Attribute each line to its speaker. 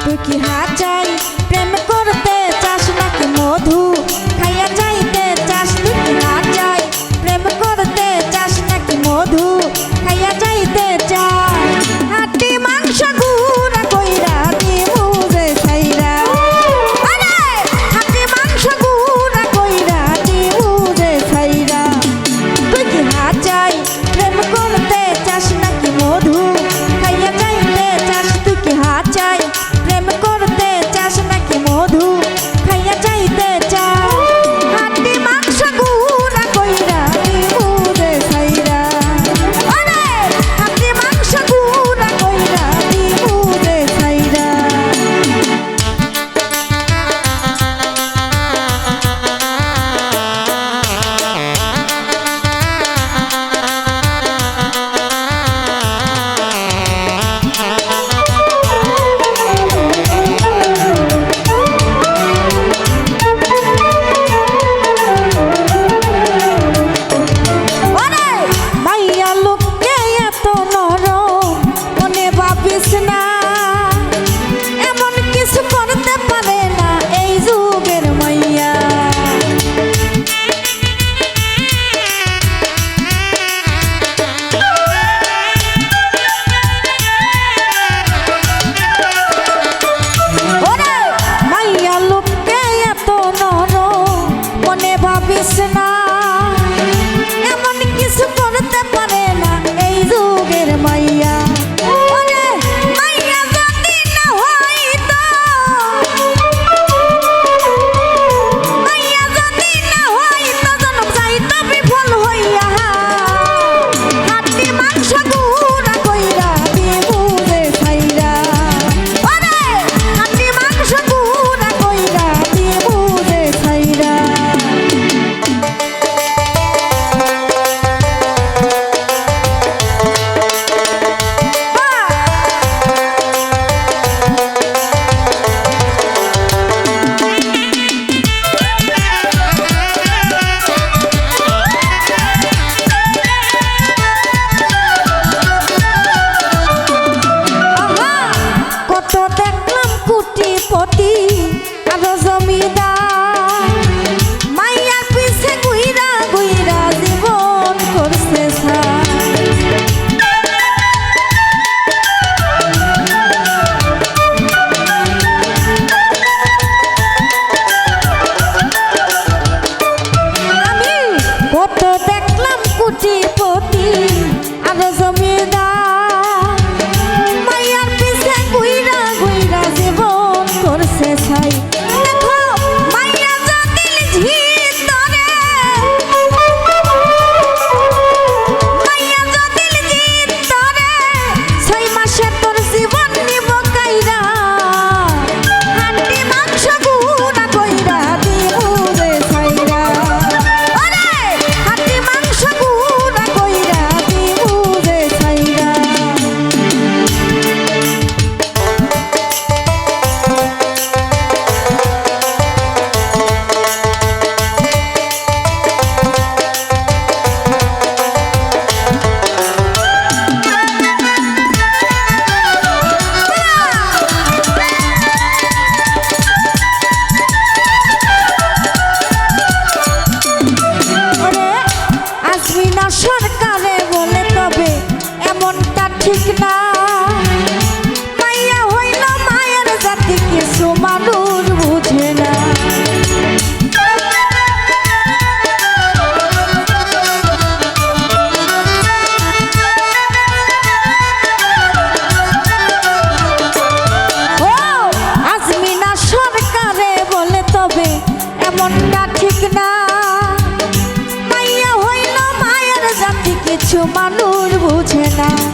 Speaker 1: তো কি হাত চাই প্রেম মনটা ঠিক না। মাইয়া হইল মায়ের জাতি কিছু মানুষ বুঝে না।